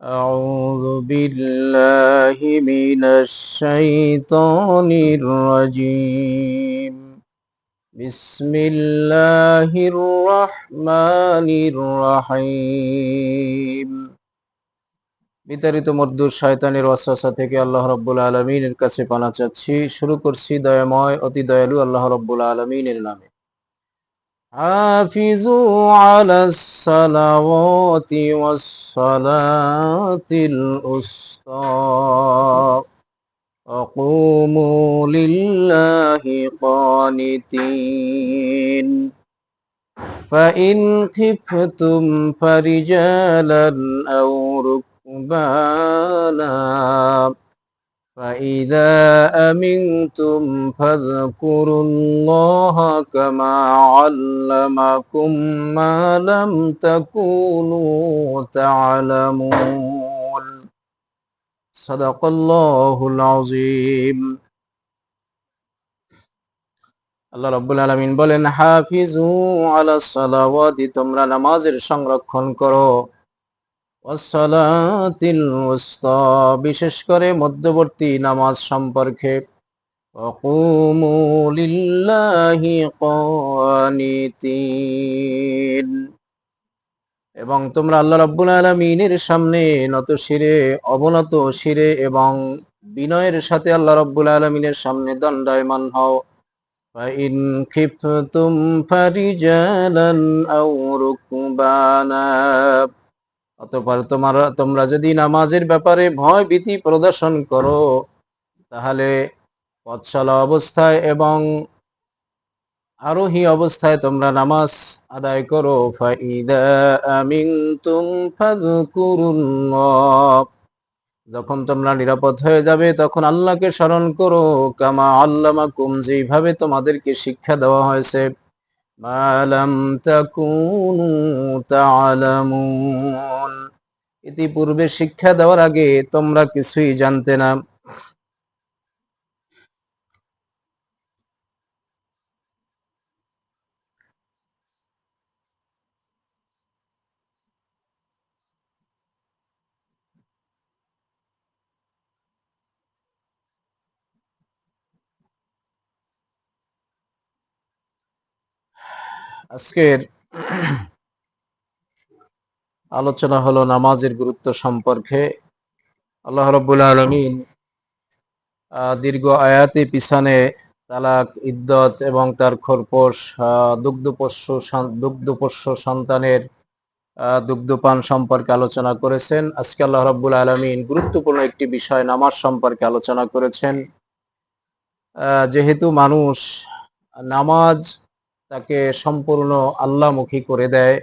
أعوذ بالله من الشيطان الرجيم بسم الله الرحمن الرحيم বিতাড়িত মদ্দুর শয়তানের ওয়াসওয়াসা থেকে আল্লাহ রাব্বুল আলামিনের কাছে পানা চাচ্ছি শুরু করছি দয়াময় অতি দয়ালু আল্লাহ রাব্বুল আলামিনের নামে حافظوا على الصلوات والصلاة الوسطى. وقوموا لله قانتين. فإن خفتم فرجالا أو ركبانا فإذا أمنتم فاذكروا الله كما علمكم ما لم تكونوا تعلمون صدق الله العظيم আল্লাহ রব্বুল আলমিন বলেন হাফিজু আলা সালাওয়াতি তোমরা নামাজের সংরক্ষণ করো ওয়াসসালাতিল উস্তা বিশেষ করে মধ্যবর্তী নামাজ সম্পর্কে ওয়াকুমু লিল্লাহি কানিতিন এবং তোমরা আল্লাহ রাব্বুল আলামিনের সামনে নত শিরে অবনত শিরে এবং বিনয়ের সাথে আল্লাহ রাব্বুল আলামিনের সামনে দণ্ডায়মান হও فإن خفتم فرجالا أو ركبانا অতঃপর তোমার, তোমরা যদি নামাজের ব্যাপারে ভয় ভীতি প্রদর্শন করো, তাহলে পথচলা অবস্থায় এবং আরোহী অবস্থায় তোমরা নামাজ আদায় করো। যখন তোমরা নিরাপদ হয়ে যাবে, তখন আল্লাহকে স্মরণ করো। কামা আল্লামাকুম, যেইভাবে তোমাদেরকে শিক্ষা দেওয়া হয়েছে। মালাম تكونوا تعلمون ইতিপূর্বে শিক্ষা দেওয়ার আগে তোমরা কিছুই জানতে না। আজকের আলোচনা হলো নামাজের গুরুত্ব সম্পর্কে। আল্লাহ রব্বুল আলমিন দীর্ঘ আয়াতি পিছনে তালাক, ইদ্যত এবং তার খোরপোষ দুগ্ধপোষ্য দুগ্ধপোষ্য সন্তানের দুগ্ধপান সম্পর্কে আলোচনা করেছেন। আজকে আল্লাহ রব্বুল আলমিন গুরুত্বপূর্ণ একটি বিষয় নামাজ সম্পর্কে আলোচনা করেছেন। যেহেতু মানুষ নামাজ তাকে সম্পূর্ণ আল্লাহমুখী করে দেয়।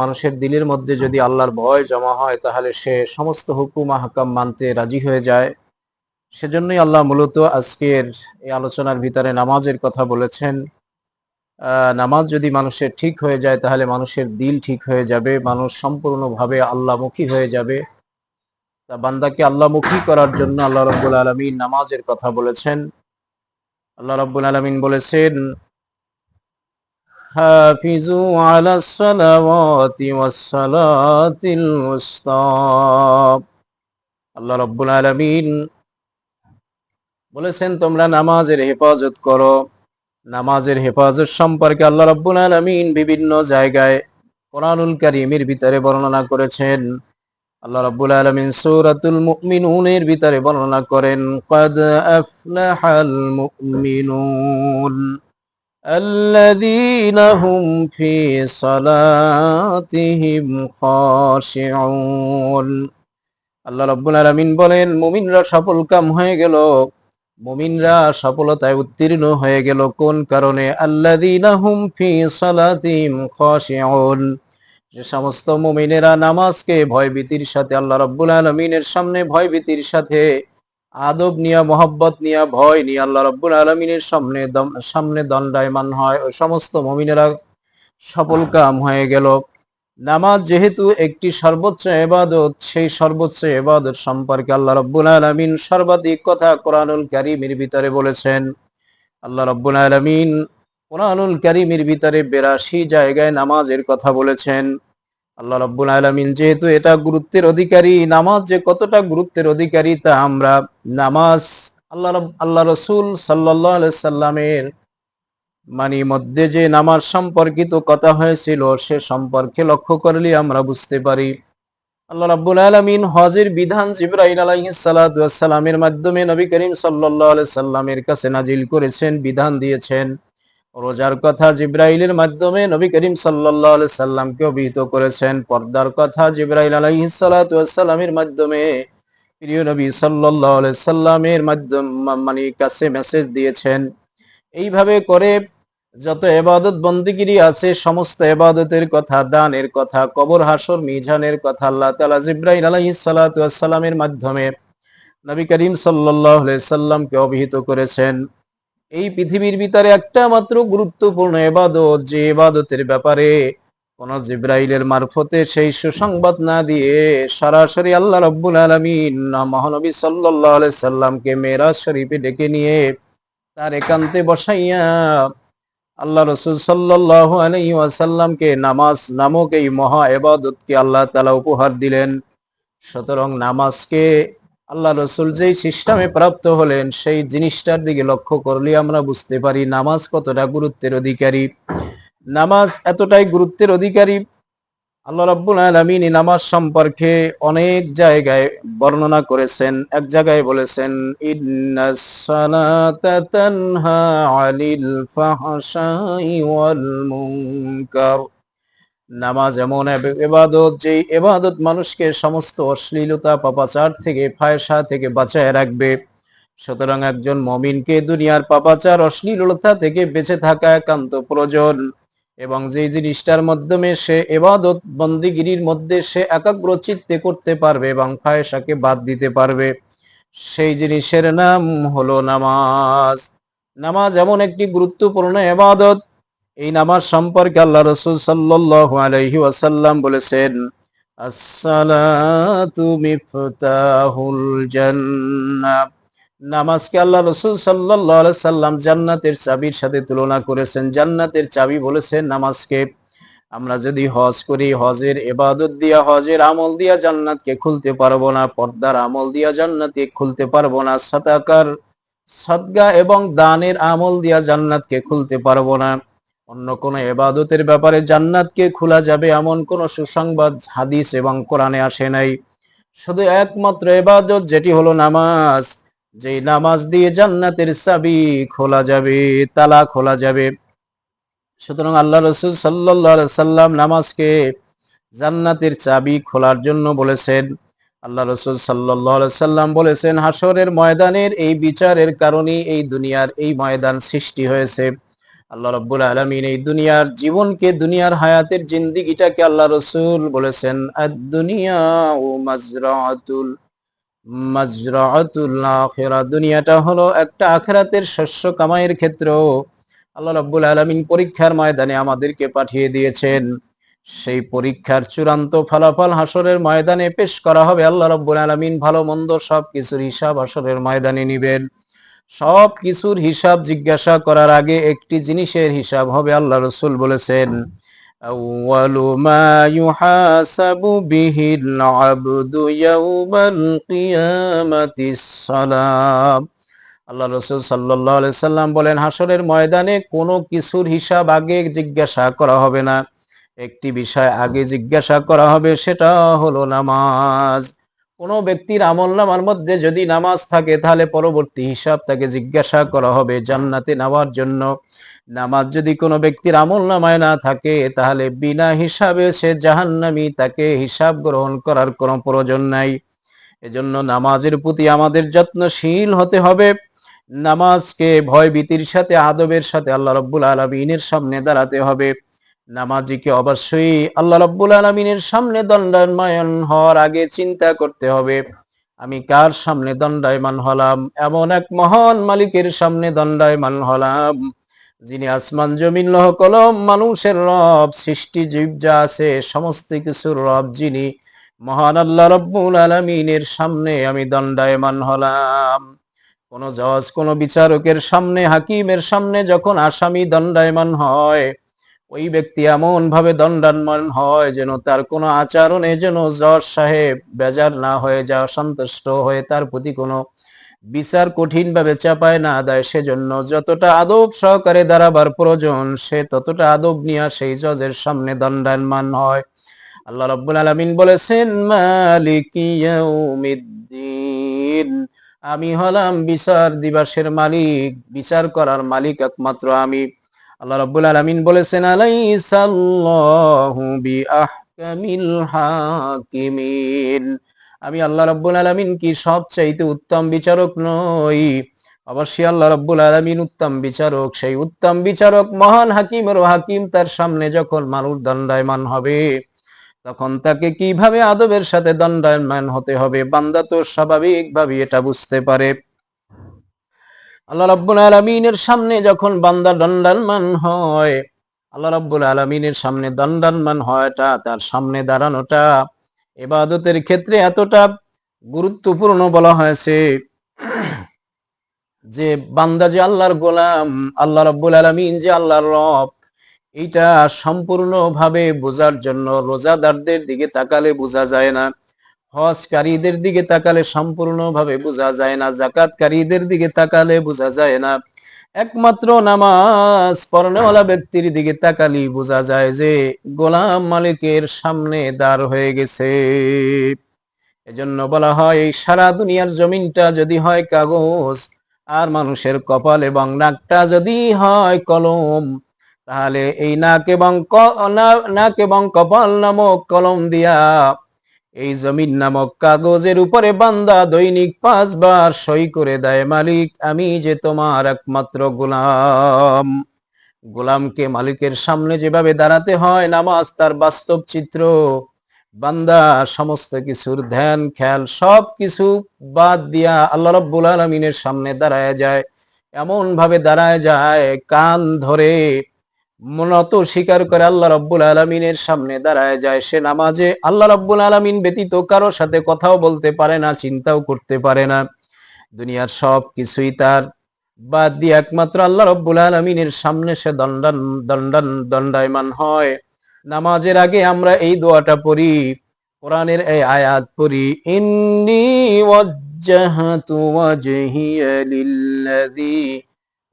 মানুষের দিলের মধ্যে যদি আল্লাহর ভয় জমা হয়, তাহলে সে সমস্ত হুকুম হাকাম মানতে রাজি হয়ে যায়। সেজন্যই আল্লাহ মূলত আজকের এই আলোচনার ভিতরে নামাজের কথা বলেছেন। নামাজ যদি মানুষের ঠিক হয়ে যায়, তাহলে মানুষের দিল ঠিক হয়ে যাবে, মানুষ সম্পূর্ণভাবে আল্লাহমুখী হয়ে যাবে। তা বান্দাকে আল্লাহমুখী করার জন্য আল্লাহ রব্বুল আলমিন নামাজের কথা বলেছেন। আল্লাহ রব্বুল আলমিন বলেছেন حافظوا على الصلوات والصلاة الوسطى আল্লাহ রব্বুল আলমিন বলেছেন তোমরা নামাজের হেফাজত করো নামাজের হেফাজত সম্পর্কে আল্লাহ রব্বুল আলমিন বিভিন্ন জায়গায় কোরআনুল কারিমের ভিতরে বর্ণনা করেছেন আল্লাহ রব্বুল আলমিন সূরাতুল মুমিনুনের ভিতরে বর্ণনা করেন قد أفلح المؤمنون الذين هم في صلاتهم خاشعون আল্লাহ রব্বুল আলামিন বলেন মুমিনরা সফল কাম হয়ে গেল মুমিনরা সফলতায় উত্তীর্ণ হয়ে গেল কোন কারণে আল্লাযীনা হুম ফি সালাতিহিম খাশিউন যে সমস্ত মুমিনেরা নামাজকে ভয়ভীতির সাথে আল্লাহ রব্বুল আলামিনের সামনে ভয়ভীতির সাথে আদব নিয়া, মোহব্বত নিয়া, ভয় নিয়ে আল্লাহ রব্বুল আলমিনের সামনে সামনে দণ্ডায়মান হয়। ওই সমস্ত মমিনেরা সফল কাম হয়ে গেল। নামাজ যেহেতু একটি সর্বোচ্চ এবাদত সেই সর্বোচ্চ এবাদত সম্পর্কে আল্লাহ রব্বুল আলমিন সর্বাধিক কথা কোরআনুল কারিমের ভিতরে বলেছেন। আল্লাহ রব্বুল আলমিন কোরআনুল কারিমের ভিতরে বেরাশি জায়গায় নামাজের কথা বলেছেন। আল্লাহ রব্বুল আলমিন যেহেতু এটা গুরুত্বের অধিকারী, নামাজ যে কতটা গুরুত্বের অধিকারী তা আমরা নামাজ আল্লাহ আল্লাহ রসুল সাল্লাহ সাল্লামের মানে মধ্যে যে নামাজ সম্পর্কিত কথা হয়েছিল সে সম্পর্কে লক্ষ্য করলে আমরা বুঝতে পারি। আল্লাহ রাব্বুল আলামিন হজের বিধান সালাতু ওয়াস মাধ্যমে নবী করিম আলাইহি সাল্লামের কাছে নাজিল করেছেন, বিধান দিয়েছেন। রোজার কথা জিব্রাইলের মাধ্যমে নবী করিম আলাইহি সাল্লামকে অভিহিত করেছেন। পর্দার কথা জিব্রাইল আলাইহিস সালাতু মাধ্যমে প্রিয় নবী আলাইহি সাল্লামের মাধ্যম মানে কাছে মেসেজ দিয়েছেন। এইভাবে করে যত এবাদত বন্দিগিরি আছে, সমস্ত এবাদতের কথা, দানের কথা, কবর, হাসর, মিজানের কথা আল্লাহ আলাইহিস সালাতু ওয়াস মাধ্যমে নবী করিম আলাইহি সাল্লামকে অভিহিত করেছেন। এই পৃথিবীর ভিতরে একটা মাত্র গুরুত্বপূর্ণ এবাদত, যে এবাদতের ব্যাপারে কোন জিব্রাইলের মারফতে সেই সুসংবাদ না দিয়ে সরাসরি আল্লাহ রাব্বুল আলামিন মহানবী আলাইহি সাল্লামকে মেরাজ শরীফে ডেকে নিয়ে তার একান্তে বসাইয়া আল্লাহ রসুল আলাইহি ওয়াসাল্লামকে নামাজ নামক এই মহা ইবাদতকে আল্লাহ তালা উপহার দিলেন। সুতরাং নামাজকে আল্লাহ রসুল যেই সিস্টেমে প্রাপ্ত হলেন, সেই জিনিসটার দিকে লক্ষ্য করলে আমরা বুঝতে পারি নামাজ কতটা গুরুত্বের অধিকারী। নামাজ এতটাই গুরুত্বের অধিকারী, আল্লাহ রাব্বুল আলামিন নামাজ সম্পর্কে অনেক জায়গায় বর্ণনা করেছেন। এক জায়গায় বলেছেন ইন্নাস সালাতা তানহা আনিল ফাহশাই ওয়াল মুনকার। নামাজ এমন এবাদত যে এবাদত মানুষকে সমস্ত অশ্লীলতা, পাপাচার থেকে, ফায়সা থেকে বাঁচায় রাখবে। সুতরাং একজন মমিনকে দুনিয়ার পাপাচার, অশ্লীলতা থেকে বেঁচে থাকা একান্ত প্রয়োজন। এবং যে জিনিসটার মাধ্যমে সে এবাদত বন্দিগিরির মধ্যে সে একাগ্র চিত্তে করতে পারবে এবং ফায়সাকে বাদ দিতে পারবে, সেই জিনিসের নাম হলো নামাজ। নামাজ এমন একটি গুরুত্বপূর্ণ এবাদত এই নামাজ সম্পর্কে আল্লাহ রসুল সাল্লাল্লাহু আলাইহি ওয়াসাল্লাম বলেছেন নামাজকে আল্লাহ রসুল সাল্লাম জান্নাতের চাবির সাথে তুলনা করেছেন। জান্নাতের চাবি বলেছেন নামাজকে, আমরা যদি হজ করি, হজের এবাদত দিয়া, হজের আমল দিয়া জান্নাতকে খুলতে পারব না, পর্দার আমল দিয়া জান্নাতকে খুলতে পারব না সাতাকার সদগা এবং দানের আমল দিয়া জান্নাতকে খুলতে পারব না। অন্য কোন এবাদতের ব্যাপারে জান্নাতকে খোলা যাবে এমন কোন সুসংবাদ, হাদিস এবং কোরআনে আসে নাই। শুধু একমাত্র এবাদত, যেটি হলো নামাজ। যেই নামাজ দিয়ে জান্নাতের চাবি খোলা যাবে, তালা খোলা যাবে। সুতরাং আল্লাহ রসুল সাল্লাহ সাল্লাম নামাজকে জান্নাতের চাবি খোলার জন্য বলেছেন। আল্লাহ রসুল সাল্লাহ সাল্লাম বলেছেন হাসরের ময়দানের এই বিচারের কারণে এই দুনিয়ার এই ময়দান সৃষ্টি হয়েছে। আল্লাহ রব্বুল আলমিন এই দুনিয়ার জীবনকে, দুনিয়ার হায়াতের জিন্দিগিটাকে আল্লাহ রসুল বলেছেন দুনিয়া ও মাজরাতুল মাজরাতুল আখিরা। দুনিয়াটা হলো একটা আখেরাতের শস্য কামাইয়ের ক্ষেত্র। আল্লাহ রাব্বুল আলামিন পরীক্ষার ময়দানে আমাদেরকে পাঠিয়ে দিয়েছেন। সেই পরীক্ষার চূড়ান্ত ফলাফল হাসরের ময়দানে পেশ করা হবে। আল্লাহ রাব্বুল আলামিন ভালো মন্দ সব কিছুর হিসাব হাসরের ময়দানে নিবেন। সব কিছুর হিসাব জিজ্ঞাসা করার আগে একটি জিনিসের হিসাব হবে, আল্লাহ রসুল বলেছেন আল্লাহ রসুল সাল্লাহ সাল্লাম বলেন হাসরের ময়দানে কোনো কিছুর হিসাব আগে জিজ্ঞাসা করা হবে না। একটি বিষয় আগে জিজ্ঞাসা করা হবে, সেটা হলো নামাজ। কোনো ব্যক্তির আমল নামার মধ্যে যদি নামাজ থাকে, তাহলে পরবর্তী হিসাব তাকে জিজ্ঞাসা করা হবে জান্নাতে নেওয়ার জন্য। নামাজ যদি কোনো ব্যক্তির আমল নামায় না থাকে, তাহলে বিনা হিসাবে সে জাহান্নামি, তাকে হিসাব গ্রহণ করার কোনো প্রয়োজন নাই। এজন্য নামাজের প্রতি আমাদের যত্নশীল হতে হবে। নামাজকে ভয় ভীতির সাথে, আদবের সাথে আল্লাহ রব্বুল আলমিনের সামনে দাঁড়াতে হবে। নামাজিকে অবশ্যই আল্লাহ রব্বুল আলমিনের সামনে দণ্ডায়মান হওয়ার আগে চিন্তা করতে হবে। আমি কার সামনে দণ্ডায়মান হলাম? এমন এক মহান মালিকের সামনে দণ্ডায়মান হলাম, যিনি আসমান, জমিন, লহ, কলম, মানুষের রব, সৃষ্টি, জীব যা আছে, সমস্ত কিছুর রব যিনি। মহান আল্লাহ রব্বুল আলমিনের সামনে আমি দণ্ডায়মান হলাম। কোন জজ, কোন বিচারকের সামনে, হাকিমের সামনে যখন আসামি দণ্ডায়মান হয় ওই ব্যক্তি এমন ভাবে দণ্ডান্মান হয় যেন তার কোনো আচরণে যেন জজ সাহেব বেজার না হয়ে যা সন্তুষ্ট হয়ে তার প্রতি কোনো বিচার কঠিন ভাবে চাপায় না দেয়। সেজন্য যতটা আদব সহকারে দাঁড়াবার প্রয়োজন, সে ততটা আদব নিয়ে সেই জজের সামনে দণ্ডায়মান হয়। আল্লাহ রাব্বুল আলামিন বলেছেন, মালিকি ইয়াউমিদ্দিন আমি হলাম বিচার দিবসের মালিক, বিচার করার মালিক একমাত্র আমি। আল্লাহ রাব্বুল আলামিন বলেছেন আমি আল্লাহ রাব্বুল আলামিন কি সবচাইতে উত্তম বিচারক নই? অবশ্যই আল্লাহ রাব্বুল আলামিন উত্তম বিচারক। সেই উত্তম বিচারক মহান হাকিমের হাকিম তার সামনে যখন মানুষ দণ্ডায়মান হবে, তখন তাকে কীভাবে আদবের সাথে দণ্ডায়মান হতে হবে? বান্দা তো স্বাভাবিকভাবে এটা বুঝতে পারে। আল্লাহ রাব্বুল আলামিনের সামনে যখন বান্দা দণ্ডানমান হয়, আল্লাহ রাব্বুল আলামিনের সামনে দণ্ডায়মান হয়টা তার সামনে দাঁড়ানোটা এবাদতের ক্ষেত্রে এতটা গুরুত্বপূর্ণ বলা হয়েছে যে বান্দা যে আল্লাহর গোলাম, আল্লাহ রাব্বুল আলামিন যে আল্লাহর রব, এইটা সম্পূর্ণভাবে বোঝার জন্য, রোজাদারদের দিকে তাকালে বোঝা যায় না। হজকারীদের দিকে তাকালে সম্পূর্ণভাবে বোঝা যায় না, জাকাতকারীদের দিকে তাকালে বোঝা যায় না। একমাত্র নামাজ পড়নেওয়ালা ব্যক্তির দিকে তাকালি বোঝা যায় যে গোলাম মালিকের সামনে দাঁড় হয়ে গেছে। এজন্য বলা হয়, এই সারা দুনিয়ার জমিনটা যদি হয় কাগজ, আর মানুষের কপাল এবং নাকটা যদি হয় কলম, তাহলে এই নাক এবং নাক এবং কপাল নামক কলম দিয়া এই জমিন নামক কাগজের উপরে বান্দা দৈনিক পাঁচবার সই করে দেয় মালিক, আমি যে তোমার একমাত্র গোলাম। গোলামকে মালিকের সামনে যেভাবে দাঁড়াতে হয়, নামাজ তার বাস্তব চিত্র। বান্দা সমস্ত কিছুর ধ্যান, খেয়াল সব কিছু বাদ দিয়া আল্লাহ রব্বুল আলমিনের সামনে দাঁড়ায় যায়। এমন ভাবে দাঁড়ায় যায় কান ধরে মূলত স্বীকার করে আল্লাহ রব্বুল আলমিনের সামনে দাঁড়ায় যায় সে নামাজে। আল্লাহ রব্বুল আলমিন ব্যতীত কারোর সাথে কথাও বলতে পারে না, চিন্তাও করতে পারে না। দুনিয়ার সব কিছুই তার। বাদ দিয়ে একমাত্র আল্লাহ রব্বুল আলমিনের সামনে সে দণ্ডান দণ্ডান, দণ্ডায়মান হয়। নামাজের আগে আমরা এই দোয়াটা পড়ি, কোরআনের এই আয়াত পড়ি, ইন্নি ওয়াজ্জাহাতু ওয়াজহিয়া লিল্লাযী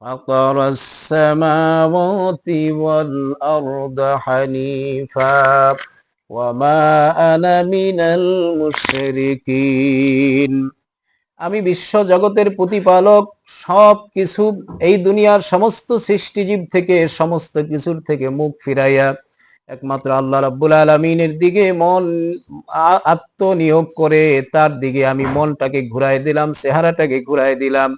فطر السماوات والأرض حنيفا وما أنا من المشركين আমি বিশ্ব জগতের প্রতিপালক সব কিছু এই দুনিয়ার সমস্ত সৃষ্টিজীব থেকে সমস্ত কিছুর থেকে মুখ ফিরাইয়া একমাত্র আল্লাহ রাব্বুল আলমিনের দিকে মন আত্মনিয়োগ করে তার দিকে আমি মনটাকে ঘুরাই দিলাম চেহারাটাকে ঘুরাই দিলাম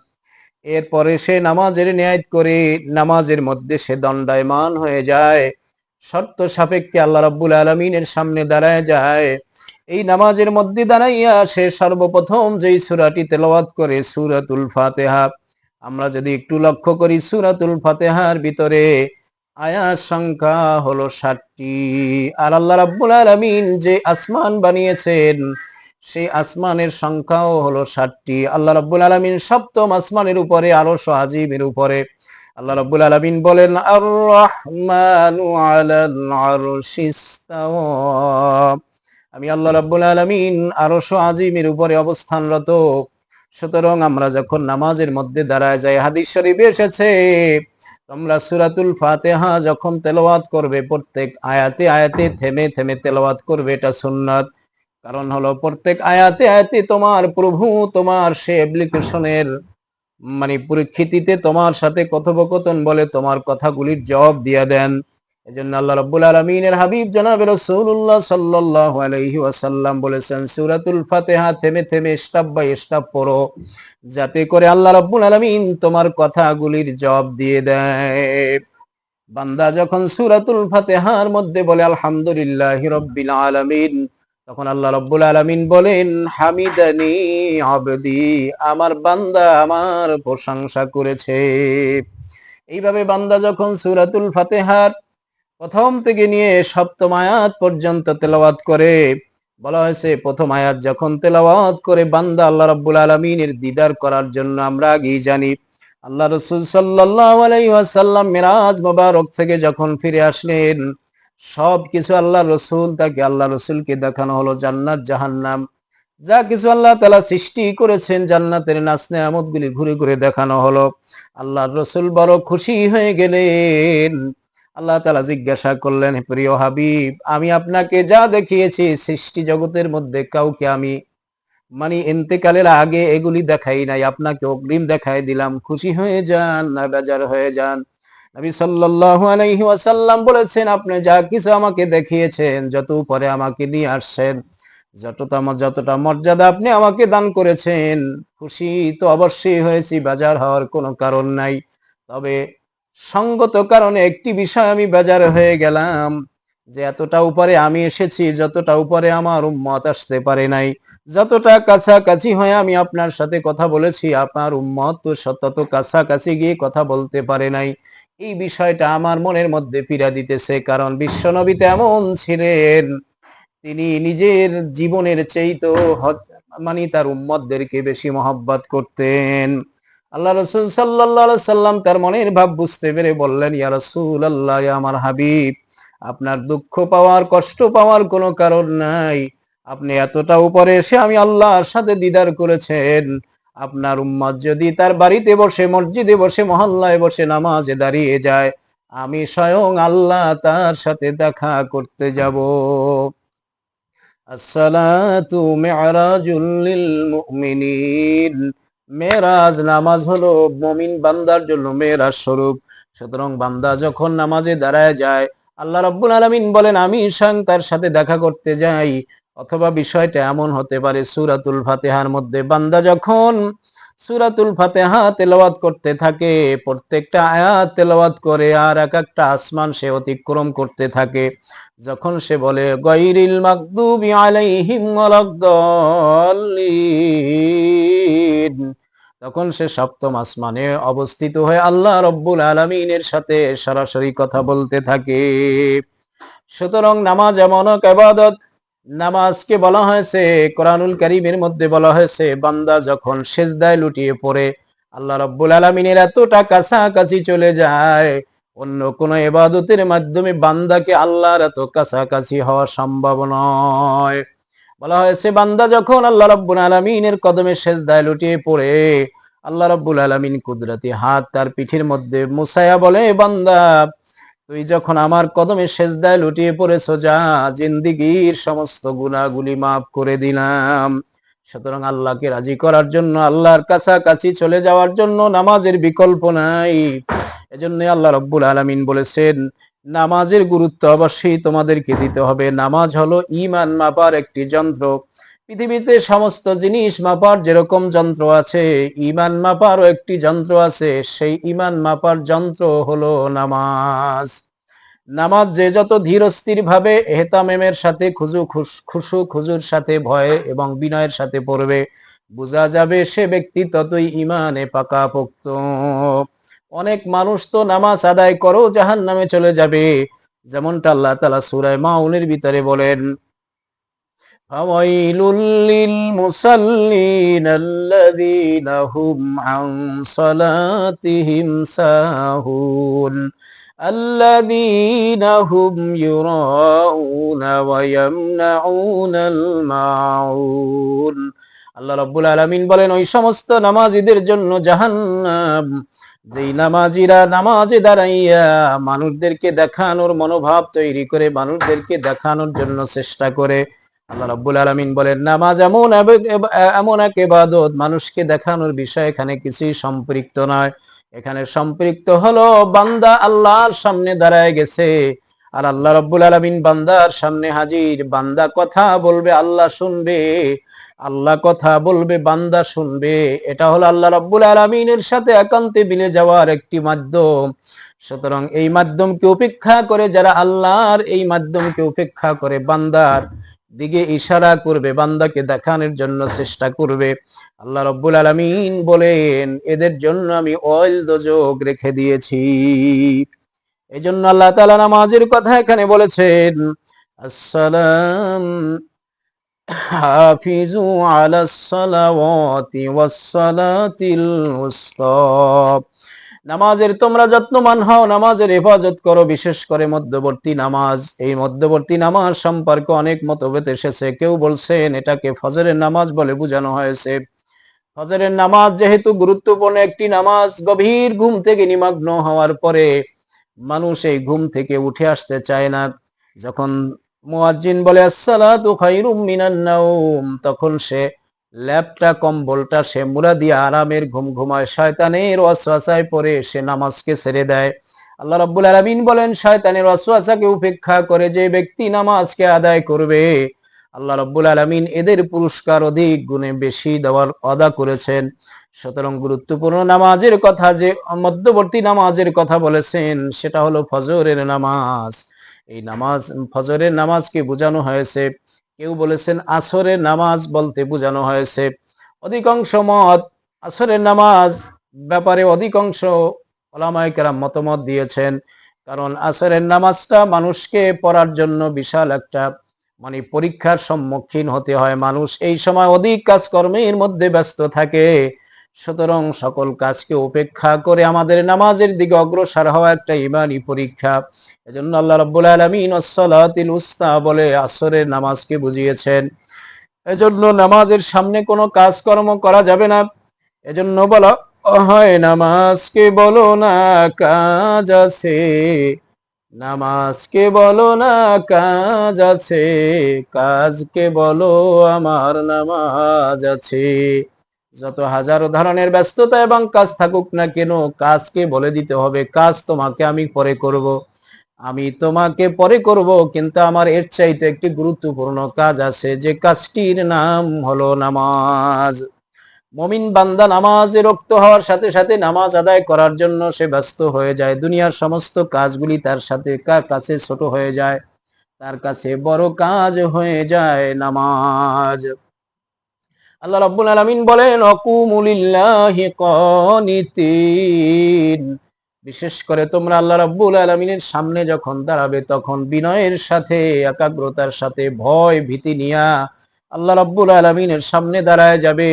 এরপরে সে নামাজের ন্যায় করে, নামাজের মধ্যে সে দণ্ডায়মান হয়ে যায়। শর্ত সাপেক্ষে আল্লাহ রাব্বুল আলমিনের সামনে দাঁড়ায় যায়। এই নামাজের মধ্যে দাঁড়াইয়া সে সর্বপ্রথম যেই সুরাটি তেলাওয়াত করে, সুরাতুল ফাতেহা। আমরা যদি একটু লক্ষ্য করি, সুরাতুল ফাতেহার ভিতরে আয়ার সংখ্যা হলো ষাটটি। আর আল্লাহ রাব্বুল আলমিন যে আসমান বানিয়েছেন সেই আসমানের সংখ্যাও হলো ষাটটি। আল্লাহ রব্বুল আলমিন সপ্তম আসমানের উপরে আরও আজিমের উপরে। আল্লাহ রব্বুল আলমিন বলেন আর রহমানু আমি আল্লাহ রব্বুল আলমিন আরও আজিমের উপরে অবস্থানরত। সুতরাং আমরা যখন নামাজের মধ্যে দাঁড়ায় যাই, হাদিস শরীফে এসেছে, তোমরা সুরাতুল ফাতেহা যখন তেলাওয়াত করবে, প্রত্যেক আয়াতে আয়াতে থেমে থেমে তেলাওয়াত করবে, এটা সুন্নাত। কারণ হলো প্রত্যেক আয়াতে আয়াতে তোমার প্রভু তোমার সে অ্যাপ্লিকেশনের মানে পরীক্ষিতিতে তোমার সাথে কথোপকথন বলে তোমার কথাগুলির জবাব দিয়ে দেন। এজন্য আল্লাহ রাব্বুল আলামিনের হাবিব জনাব রাসূলুল্লাহ সাল্লাল্লাহু আলাইহি ওয়াসাল্লাম বলেছেন, সূরাতুল ফাতিহা থেমে থেমে স্টেপ বাই স্টেপ পড়ো, যাতে করে আল্লাহ রাব্বুল আলামিন তোমার কথাগুলির জবাব দিয়ে দেয় বান্দা যখন সূরাতুল ফাতিহার মধ্যে বলে, আলহামদুলিল্লাহি রাব্বিল আলামিন তখন আল্লাহ রব্বুল আলমিন বলেন, হামিদানি আবদি, আমার বান্দা আমার প্রশংসা করেছে। এইভাবে বান্দা যখন সুরাতুল ফাতেহার প্রথম থেকে নিয়ে সপ্তম আয়াত পর্যন্ত তেলাওয়াত করে, বলা হয়েছে, প্রথম আয়াত যখন তেলাওয়াত করে বান্দা আল্লাহ রব্বুল আলমিনের দিদার করার জন্য আমরা আগেই জানি। আল্লাহ রসুল সাল্লাল্লাহু আলাইহি ওয়াসাল্লাম মিরাজ মোবারক থেকে যখন ফিরে আসলেন সব কিছু আল্লাহ রসুল, তাকে আল্লাহ রসুলকে দেখানো হলো জান্নাত, জাহান্নাম। যা কিছু আল্লাহ তালা সৃষ্টি করেছেন জান্নাতের নাচ নেয়ামত গুলি ঘুরে ঘুরে দেখানো হলো। আল্লাহ রসুল বড় খুশি হয়ে গেলেন। আল্লাহ তালা জিজ্ঞাসা করলেন প্রিয় হাবিব, আমি আপনাকে যা দেখিয়েছি সৃষ্টি জগতের মধ্যে কাউকে আমি মানে এন্তেকালের আগে এগুলি দেখাই নাই, আপনাকে অগ্রিম দেখাই দিলাম। খুশি হয়ে যান না বেজার হয়ে যান। নবী সাল্লাল্লাহু আলাইহি ওয়াসাল্লাম বলেছেন, আপনি যা কিছু আমাকে দেখিয়েছেন, যত উপরে আমাকে নিয়ে আসছেন, যতটা যতটা মর্যাদা আপনি আমাকে দান করেছেন, খুশি তো অবশ্যই হয়েছি, বাজার হওয়ার কোনো কারণ নাই। তবে সঙ্গত কারণে একটি বিষয় আমি বাজার হয়ে গেলাম। যে এতটা উপরে আমি এসেছি, যতটা উপরে আমার উম্মত আসতে পারে নাই, যতটা কাছাকাছি হয়ে আমি আপনার সাথে কথা বলেছি, আপনার উম্মত তো তত কাছাকাছি গিয়ে কথা বলতে পারে নাই। এই বিষয়টা আমার মনের মধ্যে পীড়া দিতেছে, কারণ বিশ্বনবী তেমন ছিলেন। তিনি নিজের জীবনের চেয়েতো মানে তার উম্মতদেরকে বেশি মহব্বত করতেন। আল্লাহ রসুল সাল্লাহ সাল্লাম তার মনের ভাব বুঝতে পেরে বললেন, ইয়া রসুল আল্লাহ আমার হাবিব। আপনার দুঃখ পাওয়ার, কষ্ট পাওয়ার কোনো কারণ নাই। আপনি এতটা উপরে এসে আমি আল্লাহর সাথে দিদার করেছেন। আপনার উম্মত যদি তার বাড়িতে বসে, মসজিদে বসে, মহল্লায় বসে নামাজে দাঁড়িয়ে যায়, আমি স্বয়ং আল্লাহ তার সাথে দেখা করতে যাব। আসসালাতু মি'রাজুল লিল মুমিনিন মেরাজ নামাজ হলো মমিন বান্দার জন্য মেরাজ স্বরূপ। সুতরাং বান্দা যখন নামাজে দাঁড়ায় যায় আল্লাহ রব্বুল আলমিন বলেন, আমি ইসাং তার সাথে দেখা করতে যাই। অথবা বিষয়টা এমন হতে পারে, সুরাতুল ফাতেহার মধ্যে বান্দা যখন সুরাতুল ফাতেহা তেলাওয়াত করতে থাকে, প্রত্যেকটা আয়াত তেলাওয়াত করে আর এক একটা আসমান সে অতিক্রম করতে থাকে, যখন সে বলে গৈরিল মাকদুবি আলাইহিম ওয়ালাদ-দাল্লিন তখন সে সপ্তম আসমানে অবস্থিত হয়ে আল্লাহ রব্বুল আলমিনের সাথে সরাসরি কথা বলতে থাকে। সুতরাং নামাজ এমন এক আবাদত নামাজকে বলা হয়েছে, কোরআনুল করিমের মধ্যে বলা হয়েছে, বান্দা যখন সেজদায় লুটিয়ে পড়ে, আল্লাহ রব্বুল আলমিনের এতটা কাছাকাছি চলে যায়, অন্য কোন এবাদতের মাধ্যমে বান্দাকে আল্লাহর এত কাছাকাছি হওয়া সম্ভব নয়। বলা হয়েছে, বান্দা যখন আল্লাহ রব্বুল আলমিনের কদমে সেজদায় লুটিয়ে পড়ে, আল্লাহ রব্বুল আলমিন কুদরতি হাত তার পিঠের মধ্যে মুসায়া বলে বান্দা, তুই যখন আমার কদমে সেজদায় লুটিয়ে পড়েছ, যা জিন্দিগির সমস্ত গুণাগুলি মাফ করে দিলাম। সুতরাং আল্লাহকে রাজি করার জন্য, আল্লাহর কাছাকাছি চলে যাওয়ার জন্য নামাজের বিকল্প নাই। এজন্য আল্লাহ রব্বুল আলমিন বলেছেন নামাজের গুরুত্ব অবশ্যই তোমাদেরকে দিতে হবে। নামাজ হলো ইমান মাপার একটি যন্ত্র। পৃথিবীতে সমস্ত জিনিস মাপার যেরকম যন্ত্র আছে ইমান মাপারও একটি যন্ত্র আছে। সেই ইমান মাপার যন্ত্র হলো নামাজ। নামাজ যে যত ধীরস্থির ভাবে এহতামেমের সাথে, খুজু খুশু খুজুর সাথে ভয়ে এবং বিনয়ের সাথে পড়বে। বোঝা যাবে সে ব্যক্তি ততই ইমানে পাকাপোক্ত। অনেক মানুষ তো নামাজ আদায় করো জাহান নামে চলে যাবে যেমনটা আল্লাহ তালা সুরায় মাউনের ভিতরে বলেন فويل للمصلين الذين هم عن صلاتهم ساهون الذين هم يراءون ويمنعون الماعون আল্লাহ রব্বুল আলমিন বলেন ওই সমস্ত নামাজিদের জন্য জাহান্নাম যেই নামাজিরা নামাজে দাঁড়াইয়া মানুষদেরকে দেখানোর মনোভাব তৈরি করে, মানুষদেরকে দেখানোর জন্য চেষ্টা করে। আল্লাহ রাব্বুল আলামিন বলেন, নামাজ এমন এমন এক ইবাদত, মানুষকে দেখানোর বিষয় এখানে কিছুই সম্পৃক্ত নয়। এখানে সম্পৃক্ত হলো বান্দা আল্লাহর সামনে দাঁড়ায় গেছে। আর আল্লাহ রব্বুল আলমিন বান্দার সামনে হাজির। বান্দা কথা বলবে, আল্লাহ শুনবে। আল্লাহ কথা বলবে, বান্দা শুনবে। এটা হলো আল্লাহ রব্বুল আলমিনের সাথে একান্তে মিলে যাওয়ার একটি মাধ্যম। সুতরাং এই মাধ্যমকে উপেক্ষা করে যারা আল্লাহর, এই মাধ্যমকে উপেক্ষা করে বান্দার দিকে ইশারা করবে, বান্দাকে দেখানোর জন্য চেষ্টা করবে। আল্লাহ রব্বুল আলমিন বলেন, এদের জন্য আমি অয়েল দোজক রেখে দিয়েছি। এই জন্য আল্লাহ তালা নামাজের কথা এখানে বলেছেন, আসসালাম حافظوا على الصلوات والصلاة الوسطى নামাজের তোমরা যত্নবান হও নামাজের হেফাজত করো বিশেষ করে মধ্যবর্তী নামাজ এই মধ্যবর্তী নামাজ সম্পর্কে অনেক মতভেদ এসেছে কেউ বলছেন এটাকে ফজরের নামাজ বলে বোঝানো হয়েছে ফজরের নামাজ যেহেতু গুরুত্বপূর্ণ একটি নামাজ গভীর ঘুম থেকে নিমগ্ন হওয়ার পরে মানুষ এই ঘুম থেকে উঠে আসতে চায় না যখন মুয়াজ্জিন বলে, আসসালাতু খায়রুম মিনান নাওম। তখন সে ল্যাপটা কম্বলটা সে মুড়া দিয়ে আরামের ঘুম ঘুমায় শয়তানের ওয়াসওয়াসায় পড়ে সে নামাজকে ছেড়ে দেয়। আল্লাহ রাব্বুল আলামিন বলেন, শয়তানের ওয়াসওয়াসাকে উপেক্ষা করে যে ব্যক্তি নামাজকে আদায় করবে, আল্লাহ রাব্বুল আলামিন এদের পুরস্কার অধিক গুণে বেশি দেওয়ার অদা করেছেন। সুতরাং গুরুত্বপূর্ণ নামাজের কথা যে, মধ্যবর্তী নামাজের কথা বলেছেন, সেটা হলো ফজরের নামাজ। এই নামাজ, ফজরের নামাজকে বোঝানো হয়েছে। কেউ বলেছেন আসরের নামাজ বলতে বোঝানো হয়েছে। অধিকাংশ মত আসরের নামাজ ব্যাপারে অধিকাংশ ওলামায়ে কেরাম মতামত দিয়েছেন। কারণ আসরের নামাজটা মানুষকে পড়ার জন্য বিশাল একটা মানে পরীক্ষার সম্মুখীন হতে হয় মানুষ। এই সময় অধিক কাজকর্মের মধ্যে ব্যস্ত থাকে। সুতরাং সকল কাজকে উপেক্ষা করে আমাদের নামাজের দিকে অগ্রসর হওয়া একটা ইমানি পরীক্ষা। এজন্য আল্লাহ রাব্বুল আলামিন ওয়াসসালাতিল উস্তা বলে আসরের নামাজকে বুঝিয়েছেন। এজন্য নামাজের সামনে কোনো কাজকর্ম করা যাবে না। এজন্য বলা হয়, নামাজকে বলো না, কাজ আছে। নামাজকে বলো না, কাজ আছে। কাজকে বলো, আমার নামাজ আছে। যত হাজারো ধরনের ব্যস্ততা এবং কাজ থাকুক না কেন, কাজকে বলে দিতে হবে, কাজ তোমাকে আমি পরে করব। আমি তোমাকে পরে করব, কিন্তু আমার এর চাইতে একটি গুরুত্বপূর্ণ কাজ আছে, যে কাজটির নাম হলো নামাজ। মমিন বান্দা নামাজে রক্ত হওয়ার সাথে সাথে নামাজ আদায় করার জন্য সে ব্যস্ত হয়ে যায়। দুনিয়ার সমস্ত কাজগুলি তার সাথে কার কাছে ছোট হয়ে যায়? তার কাছে বড় কাজ হয়ে যায় নামাজ। আল্লাহ রাব্বুল আলামিন বলেন, অকুমুলিল্লাহি কানিতিন। বিশেষ করে তোমরা আল্লাহ রাব্বুল আলামিনের সামনে যখন দাঁড়াবে, তখন বিনয়ের সাথে, একাগ্রতার সাথে, ভয় ভীতি নিয়া আল্লাহ রাব্বুল আলামিনের সামনে দাঁড়ায় যাবে।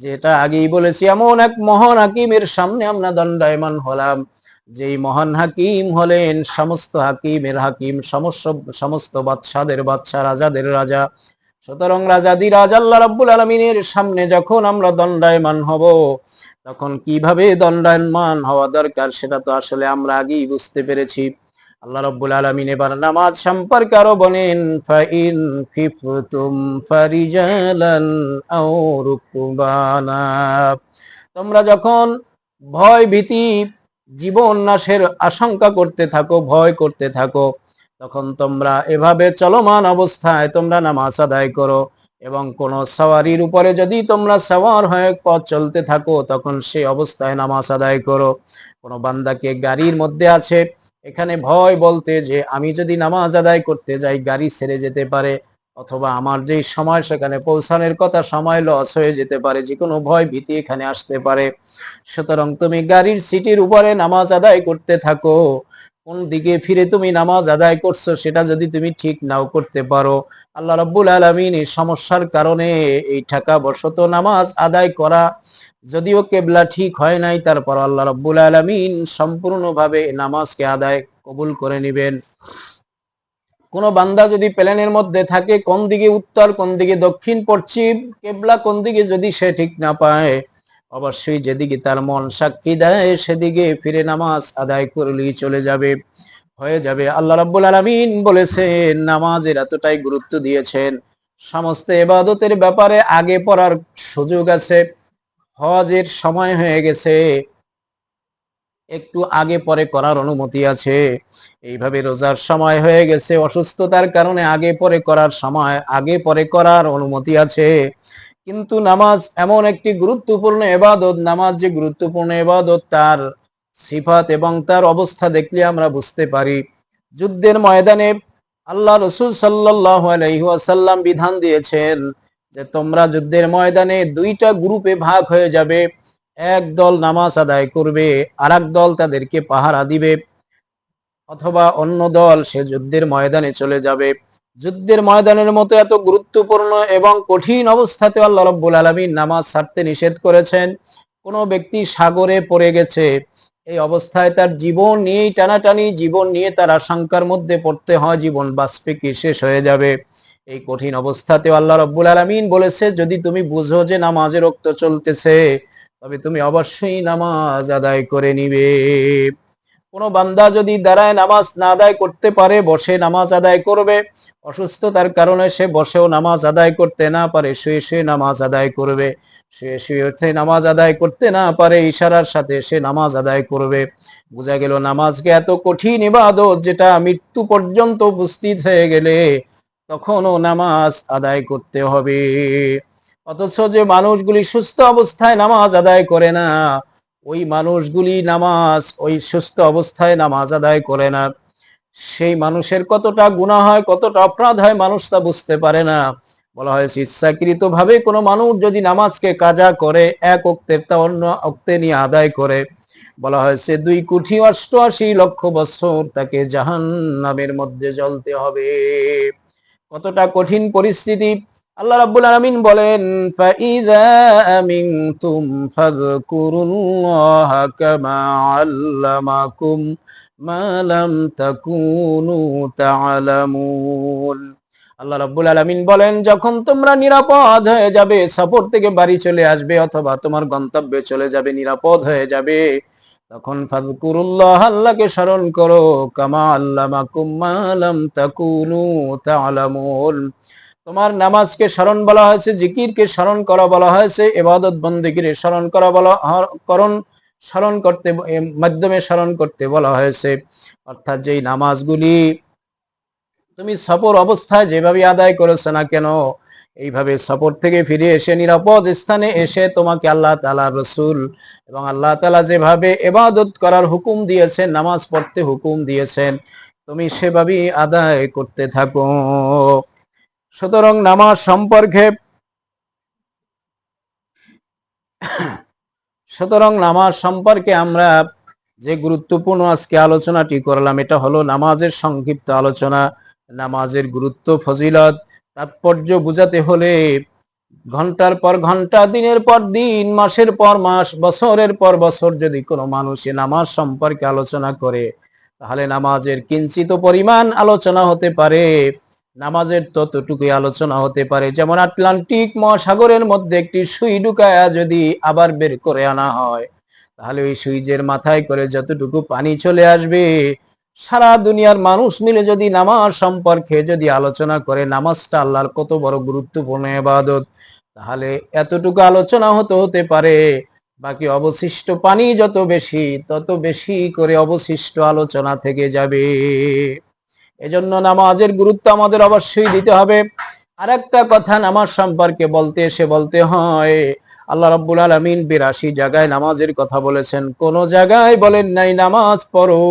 যেটা আগেই বলেছি, এমন এক মহান হাকিমের সামনে আমরা দণ্ডায়মান হলাম। যেই মহান হাকিম হলেন সমস্ত হাকিমের হাকিম, সমস্ত সমস্ত বাদশাদের বাদশা, রাজাদের রাজা। সুতরাং রাজ আল্লাহ রাব্বুল আলমিনের সামনে যখন আমরা দণ্ডায়মান হব, তখন কীভাবে দণ্ডায়মান হওয়া দরকার সেটা তো আসলে আমরা আগেই বুঝতে পেরেছি। আল্লাহ রাব্বুল আলামিন এবার নামাজ সম্পর্কে আরও বলেন, ফাইন ফিফতুম ফারিজালান আও রুকবানা। তোমরা যখন ভয় ভীতি জীবন নাশের আশঙ্কা করতে থাকো, ভয় করতে থাকো তখন তোমরা এভাবে চলমান অবস্থায় তোমরা নামাজ আদায় করো এবং কোন সওয়ারির উপরে যদি তোমরা সওয়ার হয়ে পথ চলতে থাকো, তখন সেই অবস্থায় নামাজ আদায় করো। কোনো বান্দাকে গাড়ির মধ্যে আছে, এখানে ভয় বলতে যে, আমি যদি নামাজ আদায় করতে যাই, গাড়ি ছেড়ে যেতে পারে অথবা আমার যে সময় সেখানে পৌঁছানোর কথা সময় লস হয়ে যেতে পারে যে কোনো ভয় ভীতি এখানে আসতে পারে। সুতরাং তুমি গাড়ির সিটির উপরে নামাজ আদায় করতে থাকো। কোন দিকে ফিরে তুমি নামাজ আদায় করছ সেটা যদি তুমি ঠিক নাও করতে পারো। আল্লাহ রব্বুল আলমিন এই সমস্যার কারণে এই ঠাকা বশত নামাজ আদায় করা যদিও কেবলা ঠিক হয় নাই, তারপর আল্লাহ রব্বুল আলমিন সম্পূর্ণভাবে নামাজকে আদায় কবুল করে নিবেন। কোন বান্দা যদি প্লেনের মধ্যে থাকে, কোন দিকে উত্তর, কোন দিকে দক্ষিণ, পশ্চিম, কেবলা কোন দিকে যদি সে ঠিক না পায় অবশ্যই যেদিকে তার মন সাক্ষী দেয়, সেদিকে ফিরে নামাজ আদায় করলেই চলে যাবে, হয়ে যাবে। আল্লাহ রাব্বুল আলামিন বলেছেন, নামাজের এতটাই গুরুত্ব দিয়েছেন। সমস্ত এবাদতের ব্যাপারে আগে পড়ার সুযোগ আছে, হজের সময় হয়ে গেছে, একটু আগে পরে করার অনুমতি আছে। এইভাবে রোজার সময় হয়ে গেছে, অসুস্থতার কারণে আগে পরে করার সময়, আগে পরে করার অনুমতি আছে। কিন্তু নামাজ এমন একটি গুরুত্বপূর্ণ এবাদত, নামাজ যে গুরুত্বপূর্ণ এবাদত, তার সিফাত এবং তার অবস্থা দেখলে আমরা বুঝতে পারি। যুদ্ধের ময়দানে আল্লাহ রসুল সাল্লাহ আলহিহাসাল্লাম বিধান দিয়েছেন যে তোমরা যুদ্ধের ময়দানে দুইটা গ্রুপে ভাগ হয়ে যাবে। এক দল নামাজ আদায় করবে আর দল তাদেরকে পাহারা দিবে, অথবা অন্য দল সে যুদ্ধের ময়দানে চলে যাবে। যুদ্ধের ময়দানের মতো এত গুরুত্বপূর্ণ এবং কঠিন অবস্থাতে আল্লাহ রব্বুল আলমিন নামাজ ছাড়তে নিষেধ করেছেন। কোনো ব্যক্তি সাগরে পড়ে গেছে, এই অবস্থায় তার জীবন নিয়েই টানাটানি, জীবন নিয়ে তার আশঙ্কার মধ্যে পড়তে হয়, জীবন বাষ্পে কি শেষ হয়ে যাবে? এই কঠিন অবস্থাতে আল্লাহ রব্বুল আলমিন বলেছে, যদি তুমি বুঝো যে নামাজে রক্ত চলতেছে, তবে তুমি অবশ্যই নামাজ আদায় করে নিবে। কোনো বান্দা যদি দাঁড়ায় নামাজ না আদায় করতে পারে, বসে নামাজ আদায় করবে। অসুস্থতার কারণে সে বসেও নামাজ আদায় করতে না পারে, শুয়ে শুয়ে নামাজ আদায় করবে। শুয়ে শুয়ে উঠে নামাজ আদায় করতে না পারে, ইশারার সাথে সে নামাজ আদায় করবে। বোঝা গেল নামাজকে এত কঠিন ইবাদত যেটা মৃত্যু পর্যন্ত উপস্থিত হয়ে গেলে তখনও নামাজ আদায় করতে হবে। অথচ যে মানুষগুলি সুস্থ অবস্থায় নামাজ আদায় করে না ওই মানুষগুলি নামাজ, ওই সুস্থ অবস্থায় নামাজ আদায় করে না। সেই মানুষের কতটা গুণা হয়, কতটা অপরাধ হয়, মানুষ তা বুঝতে পারে না। বলা হয়েছে ইচ্ছাকৃত ভাবে কোনো মানুষ যদি নামাজকে কাজা করে, এক অক্তের তা অন্য অক্তে নিয়ে আদায় করে। বলা হয়েছে, দুই কোটি অষ্টআশি লক্ষ বছর তাকে জাহান নামের মধ্যে জ্বলতে হবে। কতটা কঠিন পরিস্থিতি আল্লাহ রাব্বুল আলামিন বলেন ফাইযা আমিনতুম ফাযকুরুল্লাহা কামা আল্লামাকুম মা লাম তাকুনু তা'লামুন আল্লাহ রাব্বুল আলামিন বলেন, যখন তোমরা নিরাপদ হয়ে যাবে, সফর থেকে বাড়ি চলে আসবে অথবা তোমার গন্তব্যে চলে যাবে, নিরাপদ হয়ে যাবে, তখন ফাযকুরুল্লাহ আল্লাহকে স্মরণ করো, কামা আল্লামাকুম মা লাম তাকুনু তা'লামুন তোমার নামাজকে স্মরণ বলা হয়েছে, জিকিরকে স্মরণ করা বলা হয়েছে এবাদত বন্দিগির স্মরণ করা বলা করণ স্মরণ করতে মাধ্যমে স্মরণ করতে বলা হয়েছে। অর্থাৎ যেই নামাজগুলি তুমি সফর অবস্থায় যেভাবে আদায় করেছ না কেন, এইভাবে সফর থেকে ফিরে এসে নিরাপদ স্থানে এসে তোমাকে আল্লাহ তালা রসুল এবং আল্লাহ তালা যেভাবে এবাদত করার হুকুম দিয়েছেন, নামাজ পড়তে হুকুম দিয়েছেন, তুমি সেভাবেই আদায় করতে থাকো। সুতরাং নামাজ সম্পর্কে সুতরাং নামাজ সম্পর্কে আমরা যে গুরুত্বপূর্ণ আজকে আলোচনাটি করলাম, এটা হলো নামাজের সংক্ষিপ্ত আলোচনা, নামাজের গুরুত্ব, ফজিলত, তাৎপর্য বুঝাতে হলে ঘণ্টার পর ঘণ্টা, দিনের পর দিন, মাসের পর মাস, বছরের পর বছর যদি কোনো মানুষে নামাজ সম্পর্কে আলোচনা করে, তাহলে নামাজের কিঞ্চিত পরিমাণ আলোচনা হতে পারে। নামাজের ততটুকুই আলোচনা হতে পারে। যেমন আটলান্টিক মহাসাগরের মধ্যে একটি সুই ঢুকায়া যদি আবার বের করে আনা হয়, তাহলে ওই সুইজের মাথায় করে যতটুকু পানি চলে আসবে, সারা দুনিয়ার মানুষ মিলে যদি নামাজ সম্পর্কে যদি আলোচনা করে, নামাজটা আল্লাহর কত বড় গুরুত্বপূর্ণ এবাদত তাহলে এতটুকু আলোচনা হতে হতে পারে, বাকি অবশিষ্ট পানি যত বেশি, তত বেশি করে অবশিষ্ট আলোচনা থেকে যাবে। এজন্য নামাজের গুরুত্ব আমাদের অবশ্যই দিতে হবে। আর একটা কথা নামাজ সম্পর্কে বলতে এসে বলতে হয়, আল্লাহ রাব্বুল আলমিন বিরাশি জায়গায় নামাজের কথা বলেছেন। কোন জায়গায় বলেন নাই, নামাজ পড়ো।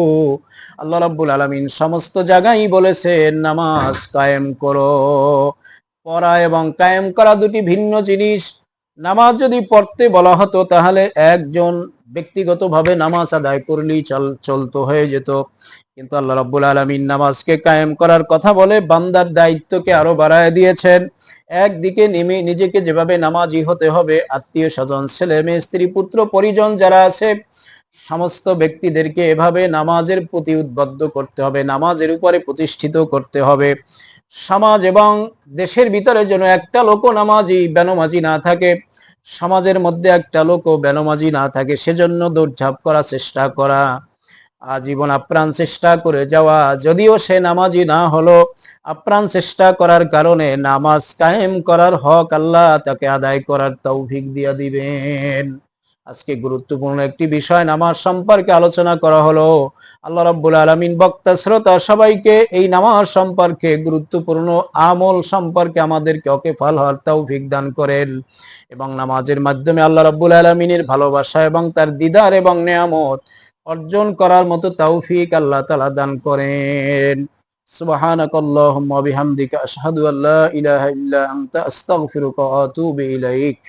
আল্লাহ রাব্বুল আলমিন সমস্ত জায়গায় বলেছেন, নামাজ কায়েম করো। পড়া এবং কায়েম করা দুটি ভিন্ন জিনিস। নামাজ যদি পড়তে বলা হতো, তাহলে একজন ব্যক্তিগতভাবে নামাজ আদায় করলেই চল, চলতো, হয়ে যেত। কিন্তু আল্লাহ রাব্বুল আলমিন নামাজকে কায়েম করার কথা বলে বান্দার দায়িত্বকে আরও বাড়ায় দিয়েছেন। একদিকে নেমে নিজেকে যেভাবে নামাজি হতে হবে, আত্মীয় স্বজন, ছেলে মেয়ে, স্ত্রী, পুত্র, পরিজন যারা আছে, সমস্ত ব্যক্তিদেরকে এভাবে নামাজের প্রতি উদ্বদ্ধ করতে হবে, নামাজের উপরে প্রতিষ্ঠিত করতে হবে। সমাজ এবং দেশের ভিতরে যেন একটা লোক নামাজি, বেনমাজি না থাকে। সমাজের মধ্যে একটা লোক বেলমাজি না থাকে, সেজন্য দৌড়ঝাঁপ করার চেষ্টা করা, আজীবন আপ্রাণ চেষ্টা করে যাওয়া। যদিও সে নামাজি না হলো, আপ্রাণ চেষ্টা করার কারণে নামাজ কায়েম করার হক আল্লাহ তাকে আদায় করার তৌফিক দিয়ে দিবেন। আজকে গুরুত্বপূর্ণ একটি বিষয় নামাজ সম্পর্কে আলোচনা করা হলো আল্লাহ রাব্বুল আলমিন বক্তা শ্রোতা সবাইকে এই নামাজ সম্পর্কে গুরুত্বপূর্ণ আমল সম্পর্কে আমাদেরকে অকেফাল হওয়ার তৌফিক দান করেন এবং নামাজের মাধ্যমে আল্লাহ রাব্বুল আলমিনের ভালোবাসা এবং তার দিদার এবং নেয়ামত অর্জন করার মতো তৌফিক আল্লাহ তালা দান করেন سبحانك اللهم وبحمدك أشهد أن لا إله إلا أنت أستغفرك وأتوب إليك